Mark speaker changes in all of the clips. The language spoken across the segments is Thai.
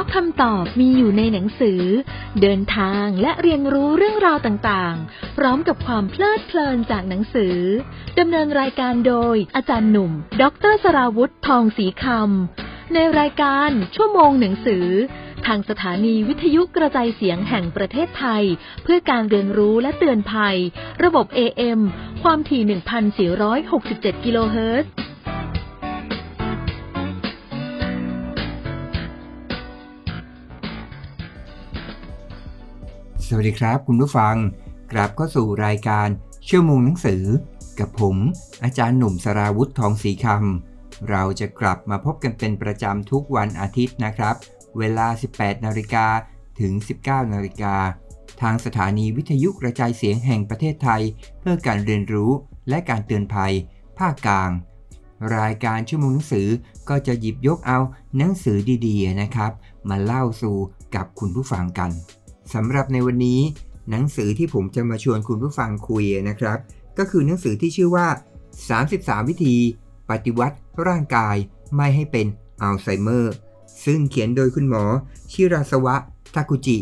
Speaker 1: ราะคำตอบมีอยู่ในหนังสือ เดินทางและเรียนรู้เรื่องราวต่างๆ พร้อมกับความเพลิดเพลินจากหนังสือดำเนินรายการโดย อาจารย์หนุ่ม ดรสราวุธทองศรีคำในรายการชั่วโมงหนังสือ ทางสถานีวิทยุกระจายเสียงแห่งประเทศไทย เพื่อการเรียนรู้และเตือนภัย ระบบ AM ความถี่ 1,467 กิโลเฮิรตซ์
Speaker 2: สวัสดีครับ คุณผู้ฟัง กลับเข้าสู่รายการชั่วโมงหนังสือ กับผม อาจารย์หนุ่มสราวุธทองศรีคำเราจะกลับมาพบกันเป็นประจำทุกวันอาทิตย์นะครับ เวลา 18 นาฬิกาถึง 19 นาฬิกา ทางสถานีวิทยุกระจายเสียงแห่งประเทศไทย เพื่อการเรียนรู้และการเตือนภัย ภาคกลาง รายการชั่วโมงหนังสือก็จะหยิบยกเอาหนังสือดีๆนะครับ มาเล่าสู่กับคุณผู้ฟังกัน สำหรับในวันนี้ หนังสือที่ผมจะมาชวนคุณผู้ฟังคุยนะครับ ก็คือหนังสือที่ชื่อว่า 33 วิธี ปฏิวัติร่างกายไม่ให้เป็นอัลไซเมอร์ ซึ่งเขียนโดยคุณหมอ ชิราสวะทากุจิ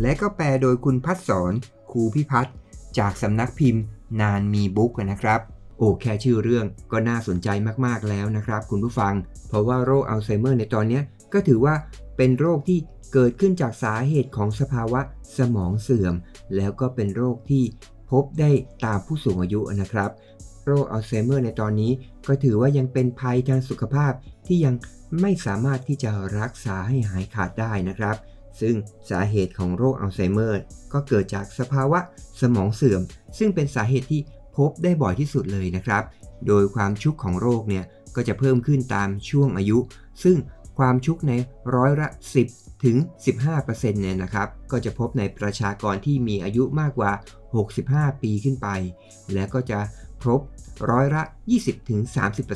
Speaker 2: และก็แปลโดยคุณพัฒสอนครูพิพัฒน์จากสำนักพิมพ์นานมีบุ๊กนะครับ โอ้แค่ชื่อเรื่องก็น่าสนใจมากๆแล้วนะครับ คุณผู้ฟัง เพราะว่าโรคอัลไซเมอร์ในตอนนี้ ก็ถือว่าเป็นโรคที่เกิดขึ้นจากสาเหตุของสภาวะสมองเสื่อม แล้วก็เป็นโรคที่พบได้ตามผู้สูงอายุนะครับ โรคอัลไซเมอร์ในตอนนี้ก็ถือว่ายังเป็นภัยทางสุขภาพที่ยังไม่สามารถที่จะรักษาให้หายขาดได้นะครับ ซึ่งสาเหตุของโรคอัลไซเมอร์ก็เกิดจากสภาวะสมองเสื่อม ซึ่งเป็นสาเหตุที่พบได้บ่อยที่สุดเลยนะครับ โดยความชุกของโรคเนี่ยก็จะเพิ่มขึ้นตามช่วงอายุ ซึ่ง ความชุกในร้อยละ 10 ถึง 15%เนี่ยนะครับ ก็จะพบในประชากรที่มีอายุมากกว่า 65 ปีขึ้นไป และก็จะพบร้อยละ 20ถึง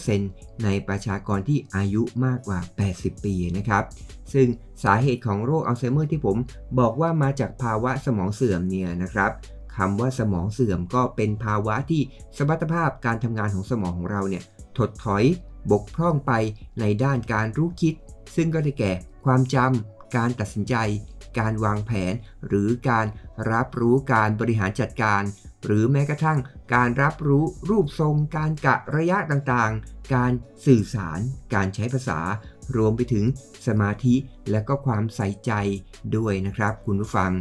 Speaker 2: 30%ในประชากรที่อายุมากกว่า 80 ปีนะครับ ซึ่งสาเหตุของโรคอัลไซเมอร์ที่ผมบอกว่ามาจากภาวะสมองเสื่อมเนี่ยนะครับคำว่าสมองเสื่อมก็เป็นภาวะที่สมรรถภาพการทำงานของสมองของเราเนี่ยถดถอยบกพร่องไปในด้านการรู้คิด ซึ่งก็ได้แก่ความจำ การตัดสินใจ การวางแผน หรือการรับรู้การบริหารจัดการ หรือแม้กระทั่งการรับรู้รูปทรง การกะระยะต่างๆ การสื่อสาร การใช้ภาษา รวมไปถึงสมาธิและก็ความใส่ใจด้วยนะครับคุณผู้ฟัง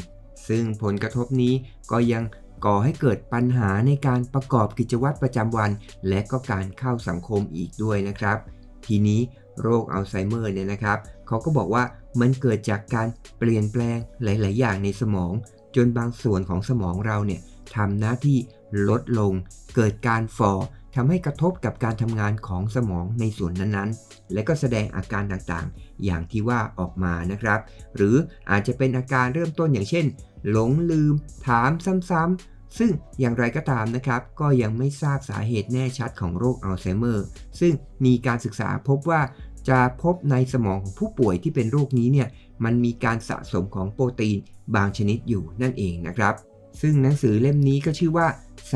Speaker 2: ซึ่งผลกระทบนี้ก็ยังก่อให้เกิดปัญหาในการประกอบกิจวัตรประจำวัน และก็การเข้าสังคมอีกด้วยนะครับ ทีนี้ โรคอัลไซเมอร์เนี่ยนะครับเขาก็บอกว่ามันเกิดจากการเปลี่ยนแปลงหลาย ๆ อย่างในสมอง จนบางส่วนของสมองเราเนี่ยทำหน้าที่ลดลง เกิดการฝ่อทำให้กระทบกับการทำงานของสมองในส่วนนั้นๆ และก็แสดงอาการต่างๆ อย่างที่ว่าออกมานะครับ หรืออาจจะเป็นอาการเริ่มต้นอย่างเช่น หลงลืม ถามซ้ำๆ ซึ่งอย่างไรก็ตามนะครับ ก็ยังไม่ทราบสาเหตุแน่ชัดของโรคอัลไซเมอร์ ซึ่งมีการศึกษาพบว่า จะพบในสมองของผู้ป่วยที่เป็นโรคนี้เนี่ยมันมีการสะสมของโปรตีนบางชนิดอยู่นั่นเองนะครับ ซึ่งหนังสือเล่มนี้ก็ชื่อว่า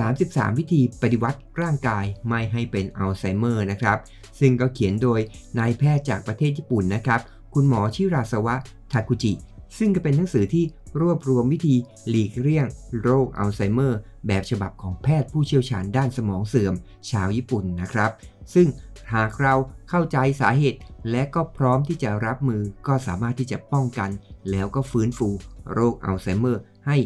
Speaker 2: 33 วิธีปฏิวัติร่างกายไม่ให้เป็นอัลไซเมอร์นะครับ ซึ่งก็เขียนโดยนายแพทย์จากประเทศญี่ปุ่นนะครับ คุณหมอชิราสวะทากุจิ ซึ่งก็เป็นหนังสือที่รวบรวมวิธีหลีกเลี่ยงโรคอัลไซเมอร์ แบบฉบับของแพทย์ผู้เชี่ยวชาญด้านสมองเสื่อม ชาวญี่ปุ่นนะครับ ซึ่งหากเราเข้าใจสาเหตุ และก็พร้อมที่จะรับมือก็สามารถที่จะป้องกัน แล้วก็ฟื้นฟูโรคอัลไซเมอร์ให้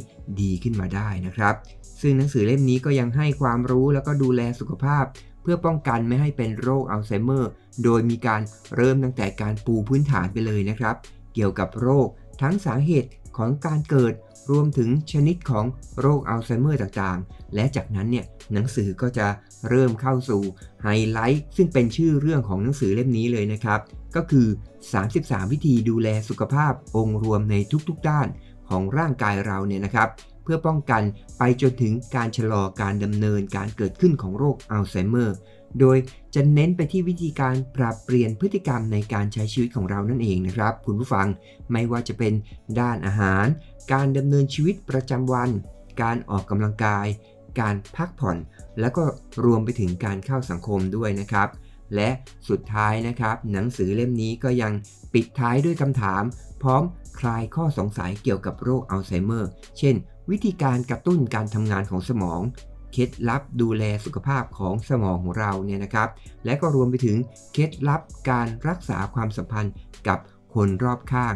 Speaker 2: ดีขึ้นมาได้นะครับ ซึ่งหนังสือเล่มนี้ก็ยังให้ความรู้แล้วก็ดูแลสุขภาพ เพื่อป้องกันไม่ให้เป็นโรคอัลไซเมอร์ โดยมีการเริ่มตั้งแต่การปูพื้นฐานไปเลยนะครับ เกี่ยวกับโรคทั้งสาเหตุ ของการเกิดรวมถึงชนิดของโรคอัลไซเมอร์ต่างๆ และจากนั้นเนี่ยหนังสือก็จะเริ่มเข้าสู่ไฮไลท์ซึ่งเป็นชื่อเรื่องของหนังสือเล่มนี้เลยนะครับ ก็คือ 33 วิธีดูแลสุขภาพองค์รวมในทุกๆด้านของร่างกายเราเนี่ยนะครับ เพื่อป้องกันไปจนถึงการชะลอการดำเนินการเกิดขึ้นของโรคอัลไซเมอร์ โดยจะเน้นไปที่วิธีการปรับเปลี่ยนพฤติกรรมในการใช้ชีวิตของเรานั่นเองนะครับ คุณผู้ฟังไม่ว่าจะเป็นด้านอาหาร การดำเนินชีวิตประจำวัน การออกกำลังกาย การพักผ่อน แล้วก็รวมไปถึงการเข้าสังคมด้วยนะครับ และสุดท้ายนะครับ หนังสือเล่มนี้ก็ยังปิดท้ายด้วยคำถาม พร้อมคลายข้อสงสัยเกี่ยวกับโรคอัลไซเมอร์ เช่น วิธีการกระตุ้นการทำงานของสมอง เคล็ดลับดูแลสุขภาพของสมองของเราเนี่ยนะครับ และก็รวมไปถึงเคล็ดลับการรักษาความสัมพันธ์กับคนรอบข้าง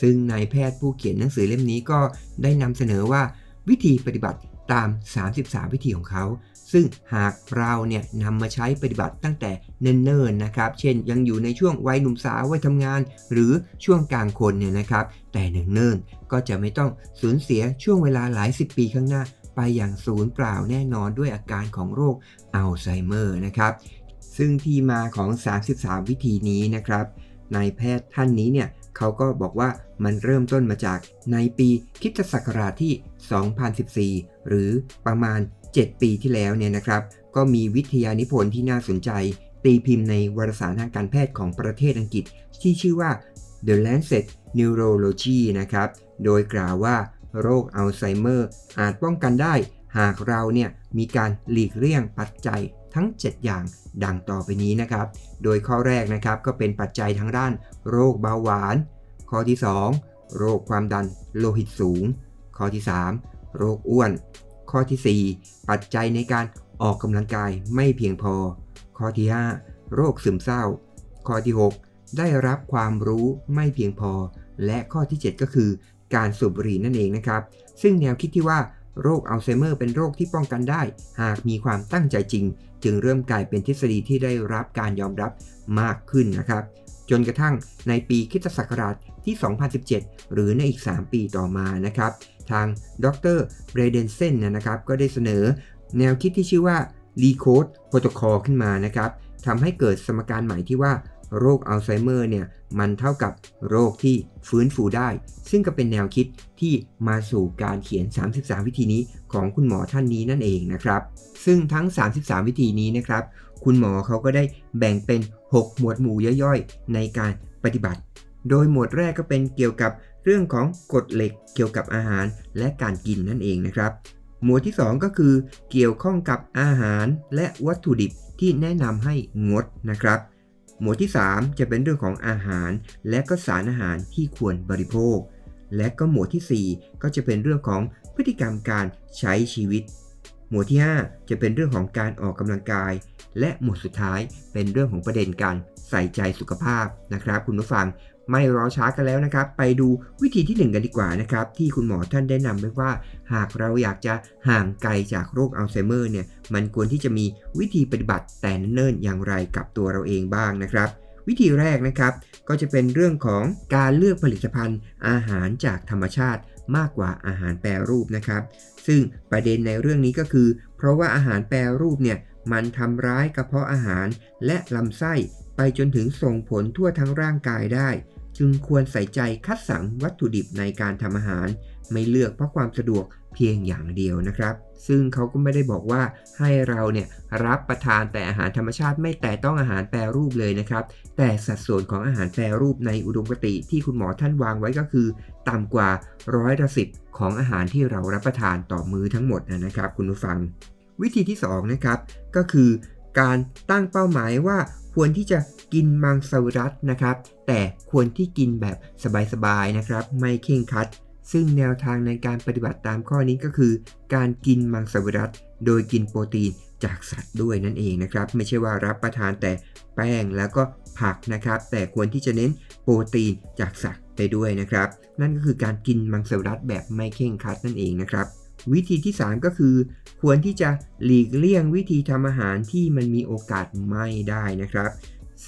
Speaker 2: ซึ่งนายแพทย์ผู้เขียนหนังสือเล่มนี้ก็ได้นำเสนอว่าวิธีปฏิบัติตาม 33 วิธีของเขา ซึ่งหากเราเนี่ยนำมาใช้ปฏิบัติตั้งแต่เนิ่นๆนะครับ เช่นยังอยู่ในช่วงวัยหนุ่มสาววัยทำงาน หรือช่วงกลางคนเนี่ยนะครับ แต่เนิ่นๆก็จะไม่ต้องสูญเสียช่วงเวลาหลายสิบปีข้างหน้า ไปอย่างศูนย์เปล่าแน่นอนด้วยอาการของโรคอัลไซเมอร์นะครับ ซึ่งที่มาของ 33 วิธีนี้นะครับนายแพทย์ท่านนี้เนี่ยเขาก็บอกว่ามันเริ่มต้นมาจากในปีคริสตศักราชที่ 2014 หรือประมาณ 7 ปีที่แล้วเนี่ยนะครับ ก็มีวิทยานิพนธ์ที่น่าสนใจ ตีพิมพ์ในวารสารทางการแพทย์ของประเทศอังกฤษ ที่ชื่อว่า The Lancet Neurology นะครับ โดยกล่าวว่า โรคอัลไซเมอร์ อาจป้องกันได้ หากเราเนี่ยมีการหลีกเลี่ยงปัจจัยทั้ง 7 อย่างดังต่อไปนี้นะครับ โดยข้อแรกนะครับก็เป็นปัจจัยทางด้าน โรคเบาหวาน ข้อที่ 2 โรคความดันโลหิตสูง ข้อที่ 3 โรคอ้วน ข้อที่ 4 ปัจจัยในการออกกำลังกายไม่เพียงพอ ข้อที่ 5 โรคซึมเศร้า ข้อที่ 6 ได้รับความรู้ไม่เพียงพอ และข้อที่ 7 ก็คือ การสูบบุหรี่นั่นเองนะครับ ซึ่งแนวคิดที่ว่าโรคอัลไซเมอร์เป็นโรคที่ป้องกันได้ หากมีความตั้งใจจริง จึงเริ่มกลายเป็นทฤษฎีที่ได้รับการยอมรับมากขึ้นนะครับ จนกระทั่งในปีคิสตศักราชที่ 2017 หรือในอีก 3 ปีต่อมานะครับ ทางดรเบรเดนเซนนะครับก็ได้เสนอแนวคิดที่ชื่อว่า l e c o d e Protocol ขึ้นมานะครับทำให้เกิดสมการใหม่ที่ว่า โรคอัลไซเมอร์เนี่ยมันเท่ากับโรคที่ฟื้นฟูได้ ซึ่งก็เป็นแนวคิดที่มาสู่การเขียน 33 วิธีนี้ของคุณหมอท่านนี้นั่นเองนะครับ ซึ่งทั้ง 33 วิธีนี้นะครับ คุณหมอเขาก็ได้แบ่งเป็น 6 หมวดหมู่ย่อยๆ ในการปฏิบัติ โดยหมวดแรกก็เป็นเกี่ยวกับเรื่องของกฎเหล็กเกี่ยวกับอาหารและการกินนั่นเองนะครับ หมวดที่ 2 ก็คือเกี่ยวข้องกับอาหารและวัตถุดิบที่แนะนำให้งดนะครับ หมวดที่ 3 จะเป็นเรื่องของอาหาร และก็สารอาหารที่ควรบริโภค และก็หมวดที่ 4 ก็จะเป็นเรื่องของพฤติกรรมการใช้ชีวิต หมวดที่ 5 จะเป็นเรื่องของการออกกำลังกาย และหมวดสุดท้ายเป็นเรื่องของประเด็นการใส่ใจสุขภาพนะครับ คุณผู้ฟัง ไม่รอช้ากันแล้วนะครับ ไปดูวิธีที่ 1 กันดีกว่านะครับ ที่คุณหมอท่านได้นำไว้ว่า หากเราอยากจะห่างไกลจากโรคอัลไซเมอร์เนี่ยมันควรที่จะมีวิธีปฏิบัติแต่นเนิ่นอย่างไรกับตัวเราเองบ้างนะครับวิธีแรกนะครับก็จะเป็นเรื่องของการเลือกผลิตภัณฑ์อาหารจากธรรมชาติมากกว่าอาหารแปรรูปนะครับ ซึ่งประเด็นในเรื่องนี้ก็คือ เพราะว่าอาหารแปรรูปเนี่ยมันทำร้ายกระเพาะอาหารและลำไส้ไปจนถึงส่งผลทั่วทั้งร่างกายได้ จึงควรใส่ใจคัดสรรวัตถุดิบในการทำอาหาร ไม่เลือกเพราะความสะดวกเพียงอย่างเดียวนะครับ ซึ่งเขาก็ไม่ได้บอกว่าให้เราเนี่ยรับประทานแต่อาหารธรรมชาติไม่แต่ต้องอาหารแปรรูปเลยนะครับ แต่สัดส่วนของอาหารแปรรูปในอุดมคติที่คุณหมอท่านวางไว้ก็คือต่ำกว่าร้อยละสิบของอาหารที่เรารับประทานต่อมื้อทั้งหมดนะครับ คุณผู้ฟัง วิธีที่2นะครับก็คือการตั้งเป้าหมายว่าควรที่จะ กินมังสวิรัตนะครับ แต่ควรที่กินแบบสบายๆนะครับ ไม่เคร่งครัด ซึ่งแนวทางในการปฏิบัติตามข้อนี้ก็คือ การกินมังสวิรัตโดยกินโปรตีนจากสัตว์ด้วยนั่นเองนะครับ ไม่ใช่ว่ารับประทานแต่แป้งแล้วก็ผักนะครับ แต่ควรที่จะเน้นโปรตีนจากสัตว์ไปด้วยนะครับ นั่นก็คือการกินมังสวิรัตแบบไม่เคร่งครัดนั่นเองนะครับวิธีที่ 3 ก็คือ ควรที่จะหลีกเลี่ยงวิธีทำอาหารที่มันมีโอกาสไหม้ได้นะครับ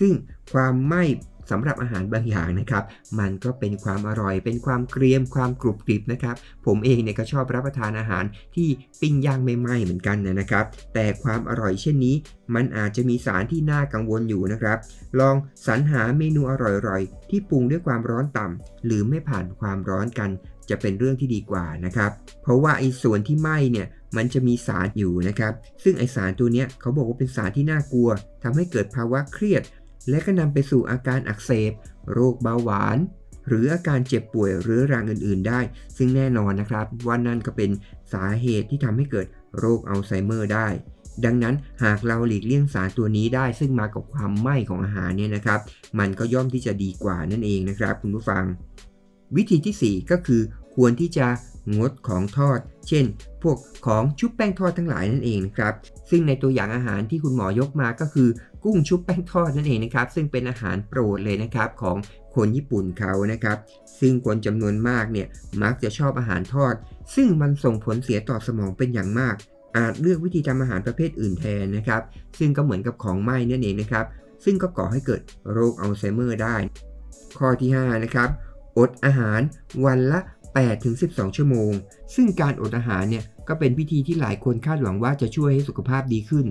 Speaker 2: ซึ่งความไหม้สำหรับอาหารบางอย่างนะครับ มันก็เป็นความอร่อย เป็นความเกรียม ความกรุบกริบนะครับ ผมเองเนี่ยก็ชอบรับประทานอาหารที่ปิ้งย่างไม่ไหม้เหมือนกันนะครับ แต่ความอร่อยเช่นนี้ มันอาจจะมีสารที่น่ากังวลอยู่นะครับ ลองสรรหาเมนูอร่อยๆ ที่ปรุงด้วยความร้อนต่ำ หรือไม่ผ่านความร้อนกัน จะเป็นเรื่องที่ดีกว่านะครับ เพราะว่าไอ้ส่วนที่ไหม้เนี่ยมันจะมีสารอยู่นะครับ ซึ่งไอสารตัวเนี้ยเขาบอกว่าเป็นสารที่น่ากลัวทำให้เกิดภาวะเครียด และก็นำไปสู่อาการอักเสบ โรคเบาหวาน หรืออาการเจ็บป่วยเรื้อรังอื่น ๆ ได้ ซึ่งแน่นอนนะครับว่านั่นก็เป็นสาเหตุที่ทำให้เกิดโรคอัลไซเมอร์ได้ ดังนั้นหากเราหลีกเลี่ยงสารตัวนี้ได้ ซึ่งมากับความไหม้ของอาหารเนี่ยนะครับ มันก็ย่อมที่จะดีกว่านั่นเองนะครับ คุณผู้ฟัง วิธีที่ 4 ก็คือควรที่จะ งดของทอด เช่น พวกของชุบแป้งทอดทั้งหลายนั่นเองนะครับ ซึ่งในตัวอย่างอาหารที่คุณหมอยกมาก็คือกุ้งชุบแป้งทอดนั่นเองนะครับ ซึ่งเป็นอาหารโปรดเลยนะครับของคนญี่ปุ่นเขานะครับ ซึ่งคนจำนวนมากเนี่ยมักจะชอบอาหารทอด ซึ่งมันส่งผลเสียต่อสมองเป็นอย่างมาก อาจเลือกวิธีทำอาหารประเภทอื่นแทนนะครับ ซึ่งก็เหมือนกับของไหม้นั่นเองนะครับ ซึ่งก็ก่อให้เกิดโรคอัลไซเมอร์ได้ ข้อที่5นะครับอดอาหารวันละ 8-12 ชั่วโมง ซึ่งการอดอาหารเนี่ยก็เป็นพิธีที่หลายคนคาดหวังว่าจะช่วยให้สุขภาพดีขึ้น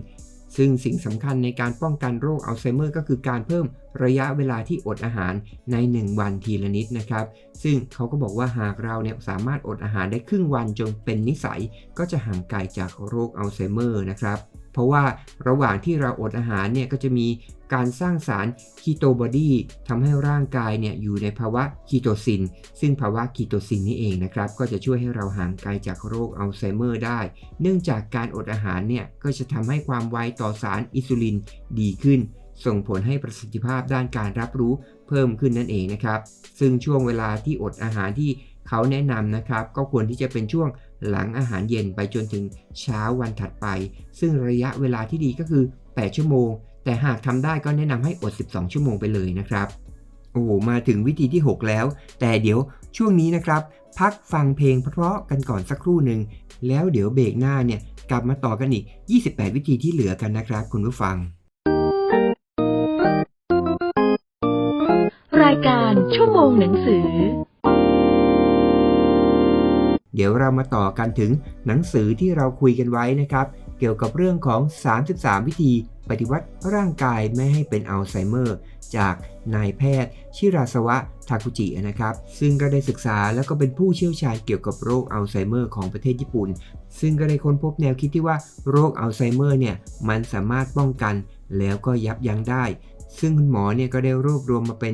Speaker 2: ซึ่งสิ่งสำคัญในการป้องกันโรคอัลไซเมอร์ ก็คือการเพิ่มระยะเวลาที่อดอาหารใน 1 วันทีละนิดนะครับ ซึ่งเขาก็บอกว่าหากเราเนี่ยสามารถอดอาหารได้ครึ่งวันจนเป็นนิสัย ก็จะห่างไกลจากโรคอัลไซเมอร์นะครับ เพราะว่าระหว่างที่เราอดอาหารเนี่ยก็จะมีการสร้างสารคีโตบอดีทำให้ร่างกายเนี่ยอยู่ในภาวะคีโตซิน ซึ่งภาวะคีโตซินนี้เองนะครับ ก็จะช่วยให้เราห่างไกลจากโรคอัลไซเมอร์ได้ เนื่องจากการอดอาหารเนี่ยก็จะทำให้ความไวต่อสารอินซูลินดีขึ้น ส่งผลให้ประสิทธิภาพด้านการรับรู้เพิ่มขึ้นนั่นเองนะครับ ซึ่งช่วงเวลาที่อดอาหารที่เขาแนะนำนะครับ ก็ควรที่จะเป็นช่วง หลังอาหารเย็นไปจนถึงเช้าวันถัดไป ซึ่งระยะเวลาที่ดีก็คือ 8 ชั่วโมง แต่หากทำได้ก็แนะนำให้อด 12 ชั่วโมงไปเลยนะครับ โอ้โหมาถึงวิธีที่ 6 แล้ว แต่เดี๋ยวช่วงนี้นะครับ พักฟังเพลงเพราะๆกันก่อนสักครู่หนึ่ง แล้วเดี๋ยวเบรกหน้าเนี่ยกลับมาต่อกันอีก 28 วิธีที่เหลือกันนะครับ คุณผู้ฟัง
Speaker 1: รายการชั่วโมงหนังสือ
Speaker 2: เดี๋ยวเรามาต่อกันถึงหนังสือที่เราคุยกันไว้นะครับ เกี่ยวกับเรื่องของ 33 วิธีปฏิวัติร่างกายไม่ให้เป็นอัลไซเมอร์ จากนายแพทย์ ชิราสวะทาคุจินะครับ ซึ่งก็ได้ศึกษาแล้วก็เป็นผู้เชี่ยวชาญเกี่ยวกับโรคอัลไซเมอร์ของประเทศญี่ปุ่น ซึ่งก็ได้ค้นพบแนวคิดที่ว่าโรคอัลไซเมอร์เนี่ยมันสามารถป้องกันแล้วก็ยับยั้งได้ ซึ่งคุณหมอเนี่ยก็ได้รวบรวมมาเป็น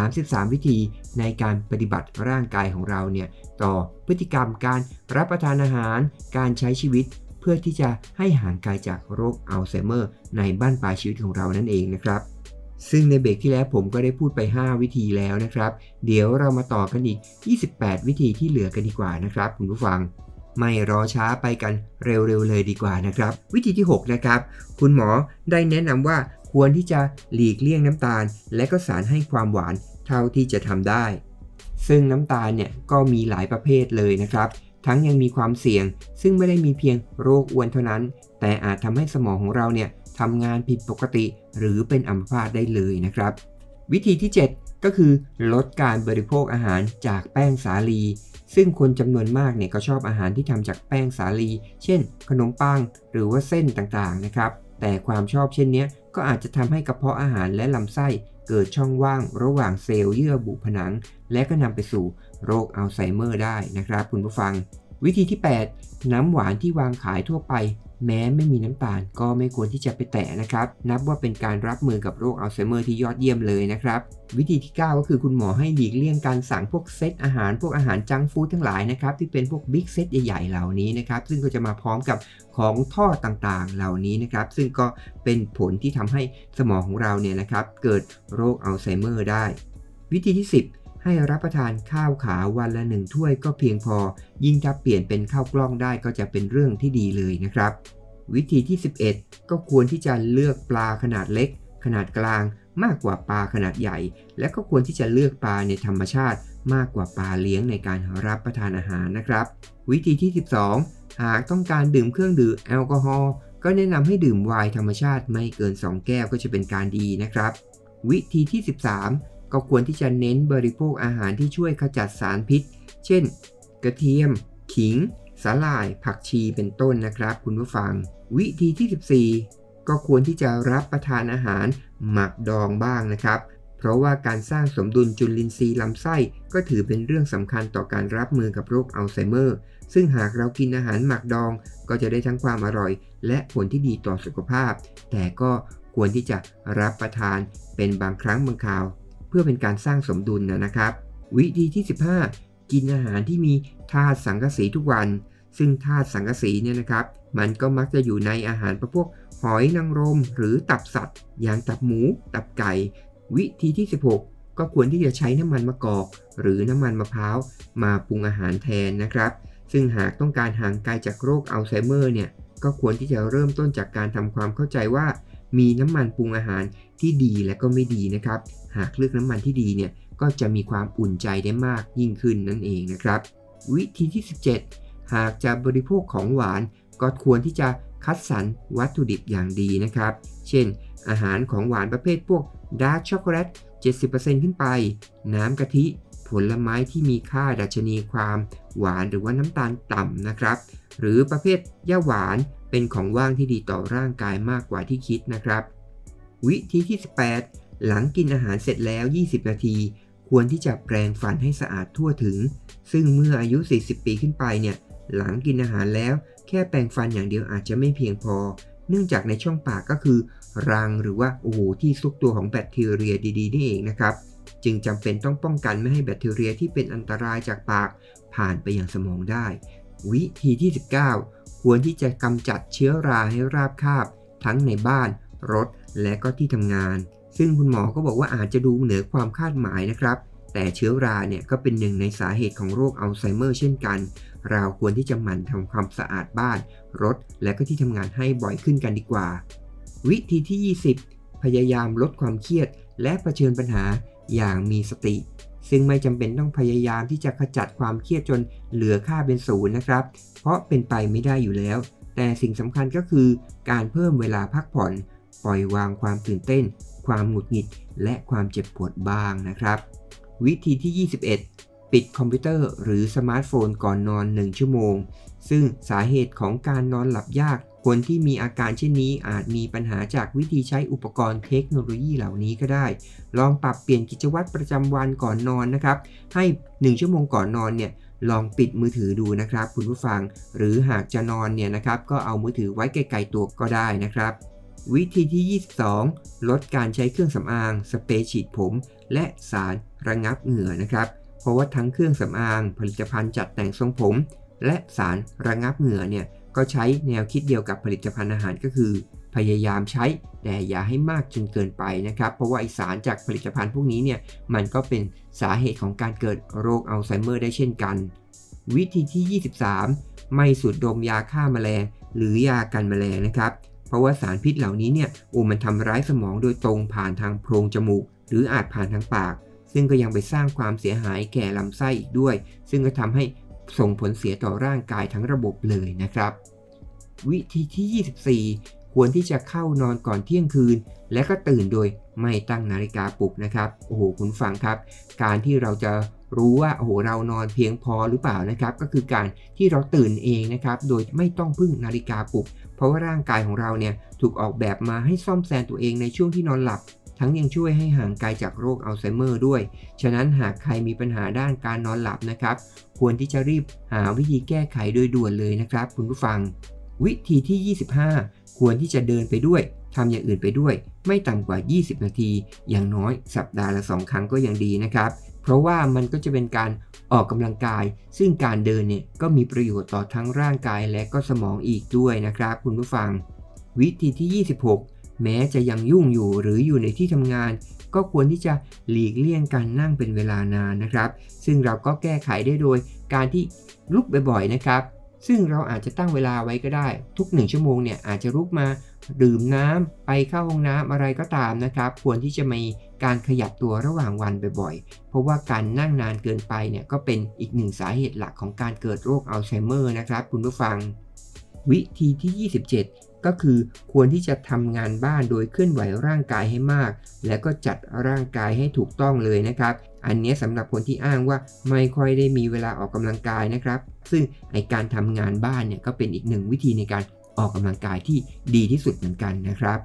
Speaker 2: 33 วิธีในการปฏิบัติร่างกายของเราเนี่ยต่อพฤติกรรมการรับประทานอาหาร การใช้ชีวิต เพื่อที่จะให้ห่างไกลจากโรคอัลไซเมอร์ ในบ้านปลายชีวิตของเรานั่นเองนะครับซึ่งในเบรกที่แล้วผมก็ได้พูดไป 5 วิธีแล้วนะครับ เดี๋ยวเรามาต่อกันอีก 28 วิธีที่เหลือกันดีกว่านะครับคุณผู้ฟัง ไม่รอช้าไปกันเร็วๆเลยดีกว่านะครับ วิธีที่ 6 นะครับ คุณหมอได้แนะนำว่า ควรที่จะหลีกเลี่ยงน้ำตาล และก็สารให้ความหวานเท่าที่จะทำได้ ซึ่งน้ำตาลเนี่ยก็มีหลายประเภทเลยนะครับ ทั้งยังมีความเสี่ยง ซึ่งไม่ได้มีเพียงโรคอ้วนเท่านั้น แต่อาจทำให้สมองของเราเนี่ยทำงานผิดปกติ หรือเป็นอัมพาตได้เลยนะครับ วิธีที่ 7 ก็คือ ลดการบริโภคอาหารจากแป้งสาลี ซึ่งคนจำนวนมากเนี่ยก็ชอบอาหารที่ทำจากแป้งสาลี เช่น ขนมปังหรือว่าเส้นต่างๆนะครับ แต่ความชอบเช่นนี้ก็อาจจะทำให้กระเพาะอาหารและลำไส้เกิดช่องว่างระหว่างเซลล์เยื่อบุผนัง และก็นำไปสู่โรคอัลไซเมอร์ได้นะครับคุณผู้ฟัง วิธีที่ 8 น้ำหวานที่วางขายทั่วไป แม้ไม่มีน้ำตาลก็ไม่ควรที่จะไปแตะนะครับ นับว่าเป็นการรับมือกับโรคอัลไซเมอร์ที่ยอดเยี่ยมเลยนะครับ วิธีที่ 9 ก็คือคุณหมอให้หลีกเลี่ยงการสั่งพวกเซตอาหารพวกอาหารจังฟู้ดทั้งหลายนะครับที่เป็นพวกบิ๊กเซตใหญ่ๆเหล่านี้นะครับ ซึ่งก็จะมาพร้อมกับของทอดต่างๆ เหล่านี้นะครับ ซึ่งก็เป็นผลที่ทำให้สมองของเราเนี่ยนะครับ เกิดโรคอัลไซเมอร์ได้ วิธีที่ 10 ให้รับประทานข้าวขาววันละหนึ่งถ้วยก็เพียงพอ ยิ่งถ้าเปลี่ยนเป็นข้าวกล้องได้ก็จะเป็นเรื่องที่ดีเลยนะครับ วิธีที่ 11 ก็ควรที่จะเลือกปลาขนาดเล็ก ขนาดกลาง มากกว่าปลาขนาดใหญ่ และก็ควรที่จะเลือกปลาในธรรมชาติ มากกว่าปลาเลี้ยงในการรับประทานอาหารนะครับ วิธีที่ 12 หากต้องการดื่มเครื่องดื่มแอลกอฮอล์ก็แนะนำให้ดื่มไวน์ธรรมชาติไม่เกิน 2 แก้วก็จะเป็นการดีนะครับ วิธีที่ 13 ก็ควรที่จะเน้นบริโภคอาหารที่ช่วยขจัดสารพิษ เช่น กระเทียม ขิง สาหร่าย ผักชีเป็นต้นนะครับ คุณผู้ฟัง วิธีที่ 14 ก็ควรที่จะรับประทานอาหารหมักดองบ้างนะครับ เพราะว่าการสร้างสมดุลจุลินทรีย์ลำไส้ ก็ถือเป็นเรื่องสำคัญต่อการรับมือกับโรคอัลไซเมอร์ ซึ่งหากเรากินอาหารหมักดอง ก็จะได้ทั้งความอร่อย และผลที่ดีต่อสุขภาพ แต่ก็ควรที่จะรับประทานเป็นบางครั้งบางคราว พื่อเป็นการสร้างสมดุลนะนะครับ วิธีที่ 15 กินอาหารที่มีธาตุสังกะสีทุกวัน ซึ่งธาตุสังกะสีเนี่ยนะครับ มันก็มักจะอยู่ในอาหารประพวกหอยนางรม หรือตับสัตว์ อย่างตับหมู ตับไก่ วิธีที่ 16ก็ควรที่จะใช้น้ำมันมะกอก หรือน้ำมันมะพร้าวมาปรุงอาหารแทนนะครับ ซึ่งหากต้องการห่างไกลจากโรคอัลไซเมอร์เนี่ยก็ควรที่จะเริ่มต้นจากการทำความเข้าใจว่า มีน้ำมันปรุงอาหาร ที่ดีและก็ไม่ดีนะครับ หากเลือกน้ำมันที่ดีเนี่ยก็จะมีความอุ่นใจได้มากยิ่งขึ้นนั่นเองนะครับ วิธีที่ 17 หากจะบริโภคของหวานก็ควรที่จะคัดสรรวัตถุดิบอย่างดีนะครับ เช่น อาหารของหวานประเภทพวกดาร์กช็อกโกแลต 70%ขึ้นไป น้ำกะทิ ผลไม้ที่มีค่าดัชนีความหวานหรือว่าน้ำตาลต่ำนะครับ หรือประเภทย่าหวานเป็นของว่างที่ดีต่อร่างกายมากกว่าที่คิดนะครับ วิธีที่ 18 หลังกินอาหารเสร็จแล้ว 20 นาที ควรที่จะแปรงฟันให้สะอาดทั่วถึง ซึ่งเมื่ออายุ 40 ปีขึ้นไปเนี่ยหลังกินอาหารแล้ว แค่แปรงฟันอย่างเดียวอาจจะไม่เพียงพอ เนื่องจากในช่องปากก็คือ รังหรือว่าโอ้โหที่ซุกตัวของแบคทีเรียดีๆนี่เองนะครับจึงจำเป็นต้องป้องกันไม่ให้แบคทีเรียที่เป็นอันตรายจากปากผ่านไปยังสมองได้ วิธีที่ 19 ควรที่จะกำจัดเชื้อราให้ราบคาบ ทั้งในบ้าน รถ และก็ที่ทำงาน ซึ่งคุณหมอก็บอกว่าอาจจะดูเหนือความคาดหมายนะครับ แต่เชื้อราเนี่ยก็เป็นหนึ่งในสาเหตุของโรคอัลไซเมอร์เช่นกัน เราควรที่จะหมั่นทำความสะอาดบ้าน รถ และก็ที่ทำงานให้บ่อยขึ้นกันดีกว่า วิธีที่ 20 พยายามลดความเครียด และะเผชิญปัญหาอย่างมีสติ ซึ่งไม่จำเป็นต้องพยายามที่จะขจัดความเครียดจนเหลือค่าเป็นศูนย์นะครับ เพราะเป็นไปไม่ได้อยู่แล้วแต่สิ่งสำคัญก็คือการเพิ่มเวลาพักผ่อน ปล่อยวางความตื่นเต้น ความหงุดหงิด และความเจ็บปวดบ้างนะครับ วิธีที่ 21 ปิดคอมพิวเตอร์หรือสมาร์ทโฟนก่อนนอน 1 ชั่วโมง ซึ่งสาเหตุของการนอนหลับยาก คนที่มีอาการเช่นนี้อาจมีปัญหาจากวิธีใช้อุปกรณ์เทคโนโลยีเหล่านี้ก็ได้ ลองปรับเปลี่ยนกิจวัตรประจำวันก่อนนอนนะครับ ให้ 1 ชั่วโมงก่อนนอนเนี่ยลองปิดมือถือดูนะครับ คุณผู้ฟัง หรือหากจะนอนเนี่ยนะครับ ก็เอามือถือไว้ไกลๆตัวก็ได้นะครับ วิธีที่ 22 ลดการใช้เครื่องสำอาง สเปรย์ฉีดผม และสารระงับเหงื่อนะครับ เพราะว่าทั้งเครื่องสำอาง ผลิตภัณฑ์จัดแต่งทรงผม และสารระงับเหงื่อเนี่ยก็ใช้แนวคิดเดียวกับผลิตภัณฑ์อาหารก็คือ พยายามใช้แต่อย่าให้มากจนเกินไปนะครับ เพราะว่าไอสารจากผลิตภัณฑ์พวกนี้เนี่ยมันก็เป็นสาเหตุของการเกิดโรคอัลไซเมอร์ได้เช่นกัน วิธีที่ 23 ไม่สูดดมยาฆ่าแมลงหรือยากันแมลงนะครับ เพราะว่าสารพิษเหล่านี้เนี่ยโอ้มันทำร้ายสมองโดยตรงผ่านทางโพรงจมูก หรืออาจผ่านทางปาก ซึ่งก็ยังไปสร้างความเสียหายแก่ลำไส้อีกด้วย ซึ่งก็ทำให้ส่งผลเสียต่อร่างกายทั้งระบบเลยนะครับ วิธีที่ 24 ควรที่จะเข้านอนก่อนเที่ยงคืน และก็ตื่นโดยไม่ตั้งนาฬิกาปลุกนะครับ โอ้โหคุณฟังครับ การที่เราจะ รู้ว่าโอ้โหเรานอนเพียงพอหรือเปล่านะครับ ก็คือการที่เราตื่นเองนะครับ โดยไม่ต้องพึ่งนาฬิกาปลุก เพราะว่าร่างกายของเราเนี่ยถูกออกแบบมาให้ซ่อมแซมตัวเองในช่วงที่นอนหลับ ทั้งยังช่วยให้ห่างไกลจากโรคอัลไซเมอร์ด้วย ฉะนั้นหากใครมีปัญหาด้านการนอนหลับนะครับ ควรที่จะรีบหาวิธีแก้ไขโดยด่วนเลยนะครับ คุณผู้ฟัง วิธีที่ 25 ควรที่จะเดินไปด้วยทำอย่างอื่นไปด้วย ไม่ต่ำกว่า 20 นาที อย่างน้อยสัปดาห์ละ 2 ครั้งก็ยังดีนะครับ เพราะว่ามันก็จะเป็นการออกกำลังกาย ซึ่งการเดินเนี่ยก็มีประโยชน์ต่อทั้งร่างกายและก็สมองอีกด้วยนะครับคุณผู้ฟัง วิธีที่ 26 แม้จะยังยุ่งอยู่หรืออยู่ในที่ทำงาน ก็ควรที่จะหลีกเลี่ยงการนั่งเป็นเวลานานนะครับ ซึ่งเราก็แก้ไขได้โดยการที่ลุกบ่อยๆนะครับ ซึ่งเราอาจจะตั้งเวลาไว้ก็ได้ ทุก 1 ชั่วโมงเนี่ยอาจจะลุกมาดื่มน้ำไปเข้าห้องน้ำอะไรก็ตามนะครับ ควรที่จะมี การขยับตัวระหว่างวันบ่อยๆ เพราะว่าการนั่งนานเกินไปเนี่ยก็เป็นอีกหนึ่งสาเหตุหลักของการเกิดโรคอัลไซเมอร์นะครับ คุณผู้ฟัง วิธีที่ 27 ก็คือควรที่จะทำงานบ้านโดยเคลื่อนไหวร่างกายให้มาก และก็จัดร่างกายให้ถูกต้องเลยนะครับ อันนี้สำหรับคนที่อ้างว่าไม่ค่อยได้มีเวลาออกกำลังกายนะครับ ซึ่งไอการทำงานบ้านเนี่ยก็เป็นอีกหนึ่งวิธีในการออกกำลังกายที่ดีที่สุดเหมือนกันนะครับ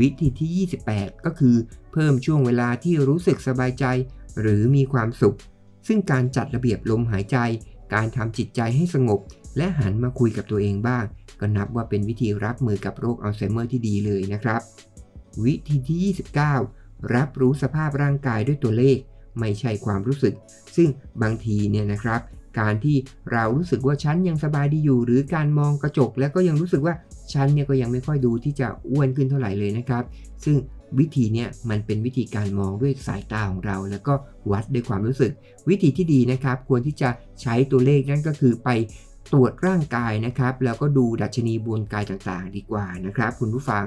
Speaker 2: วิธีที่ 28 ก็คือ เพิ่มช่วงเวลาที่รู้สึกสบายใจ หรือมีความสุข ซึ่งการจัดระเบียบลมหายใจ การทำจิตใจให้สงบ และหันมาคุยกับตัวเองบ้าง ก็นับว่าเป็นวิธีรับมือกับโรคอัลไซเมอร์ที่ดีเลยนะครับ วิธีที่ 29 รับรู้สภาพร่างกายด้วยตัวเลข ไม่ใช่ความรู้สึก ซึ่งบางทีเนี่ยนะครับการที่เรารู้สึกว่าฉันยังสบายดีอยู่ หรือการมองกระจกแล้วก็ยังรู้สึกว่าฉันเนี่ยก็ยังไม่ค่อยดูที่จะอ้วนขึ้นเท่าไหร่เลยนะครับ ซึ่ง วิธีเนี่ยมันเป็นวิธีการมองด้วยสายตาของเรา แล้วก็วัดด้วยความรู้สึก วิธีที่ดีนะครับ ควรที่จะใช้ตัวเลขนั่นก็คือไปตรวจร่างกายนะครับ แล้วก็ดูดัชนีบนกายต่างๆ ดีกว่านะครับ คุณผู้ฟัง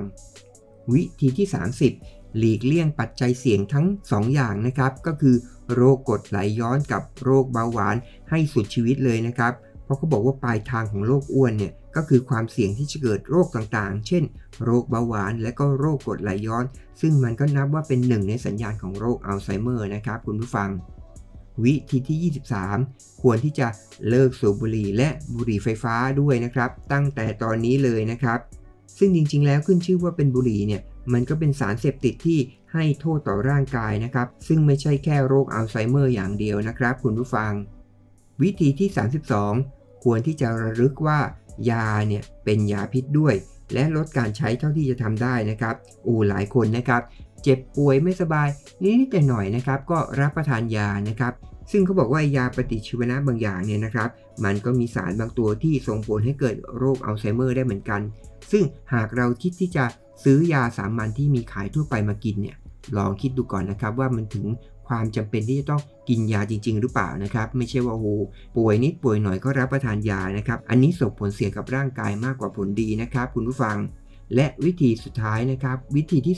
Speaker 2: วิธีที่ 30 หลีกเลี่ยงปัจจัยเสี่ยงทั้ง 2 อย่างนะครับ ก็คือโรคกรดไหลย้อนกับโรคเบาหวานให้สุดชีวิตเลยนะครับ เพราะเขาบอกว่าปลายทางของโรคอ้วนเนี่ยก็คือความเสี่ยงที่จะเกิดโรคต่างๆ เช่น โรคเบาหวานและก็โรคกรดไหลย้อน ซึ่งมันก็นับว่าเป็นหนึ่งในสัญญาณของโรคอัลไซเมอร์นะครับคุณผู้ฟัง วิธีที่ 23 ควรที่จะเลิกสูบบุหรี่และบุหรี่ไฟฟ้าด้วยนะครับ ตั้งแต่ตอนนี้เลยนะครับ ซึ่งจริงๆ แล้วขึ้นชื่อว่าเป็นบุหรี่เนี่ยมันก็เป็นสารเสพติดที่ให้โทษต่อร่างกายนะครับ ซึ่งไม่ใช่แค่โรคอัลไซเมอร์อย่างเดียวนะครับ คุณผู้ฟัง วิธีที่ 32 ควรที่จะระลึกว่ายาเนี่ยเป็นยาพิษด้วย และลดการใช้เท่าที่จะทำได้นะครับอูหลายคนนะครับ เจ็บป่วยไม่สบายนิดๆหน่อยนะครับ ก็รับประทานยานะครับซึ่งเขาบอกว่ายาปฏิชีวนะบางอย่างเนี่ยนะครับ มันก็มีสารบางตัวที่ส่งผลให้เกิดโรคอัลไซเมอร์ได้เหมือนกัน ซึ่งหากเราคิดที่จะซื้อยาสามัญที่มีขายทั่วไปมากินเนี่ย ลองคิดดูก่อนนะครับว่ามันถึง ความจำเป็นที่จะต้องกินยาจริง ๆ หรือเปล่านะครับ ไม่ใช่ว่าโอ้ป่วยนิดป่วยหน่อยก็รับประทานยานะครับ อันนี้ส่งผลเสียกับร่างกายมากกว่าผลดีนะครับ คุณผู้ฟัง และวิธีสุดท้ายนะครับ วิธีที่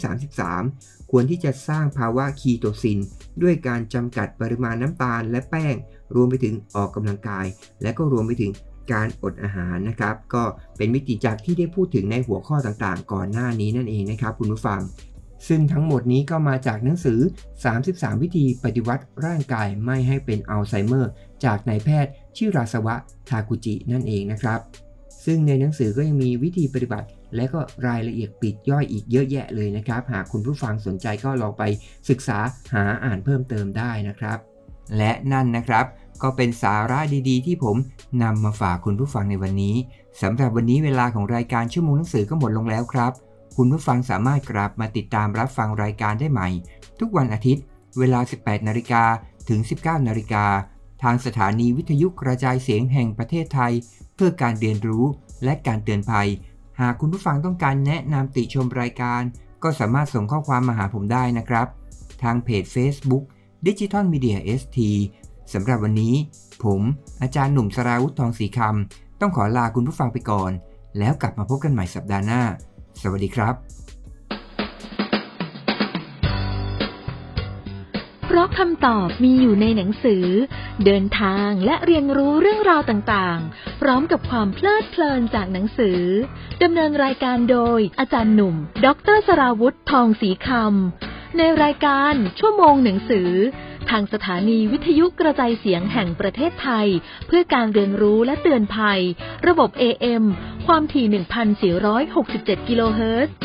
Speaker 2: 33 ควรที่จะสร้างภาวะคีโตซิน ด้วยการจำกัดปริมาณน้ำตาลและแป้ง รวมไปถึงออกกำลังกาย และก็รวมไปถึงการอดอาหารนะครับ ก็เป็นวิธีจากที่ได้พูดถึงในหัวข้อต่างๆ ก่อนหน้านี้นั่นเองนะครับ คุณผู้ฟัง ซึ่งทั้งหมดนี้ก็มาจากหนังสือ 33 วิธีปฏิวัติร่างกายไม่ให้เป็นอัลไซเมอร์ จากนายแพทย์ชิราสวะทากุจินั่นเองนะครับ ซึ่งในหนังสือก็ยังมีวิธีปฏิบัติ และก็รายละเอียดปลีกย่อยอีกเยอะแยะเลยนะครับ หากคุณผู้ฟังสนใจก็ลองไปศึกษาหาอ่านเพิ่มเติมได้นะครับ และนั่นนะครับก็เป็นสาระดีๆ ที่ผมนำมาฝากคุณผู้ฟังในวันนี้สำหรับวันนี้เวลาของรายการชั่วโมงหนังสือก็หมดลงแล้วครับ คุณผู้ฟังสามารถกลับมาติดตามรับฟังรายการได้ใหม่ ทุกวันอาทิตย์ เวลา 18 นาฬิกาถึง 19 นาฬิกา ทางสถานีวิทยุกระจายเสียงแห่งประเทศไทย เพื่อการเรียนรู้และการเตือนภัย หากคุณผู้ฟังต้องการแนะนำติชมรายการ ก็สามารถส่งข้อความมาหาผมได้นะครับ ทางเพจ Facebook Digital Media ST สำหรับวันนี้ ผมอาจารย์หนุ่มสราวุธทองศรีคำต้องขอลาคุณผู้ฟังไปก่อน แล้วกลับมาพบกันใหม่สัปดาห์หน้า สวัสดีครับ
Speaker 1: เพราะคำตอบมีอยู่ในหนังสือ เดินทางและเรียนรู้เรื่องราวต่างๆ พร้อมกับความเพลิดเพลินจากหนังสือดำเนินรายการโดย อาจารย์หนุ่ม ดรสราวุธทองศรีคำในรายการชั่วโมงหนังสือทางสถานีวิทยุกระจายเสียงแห่งประเทศไทย เพื่อการเรียนรู้และเตือนภัย ระบบ AM ความถี่ 1,467 กิโลเฮิรตซ์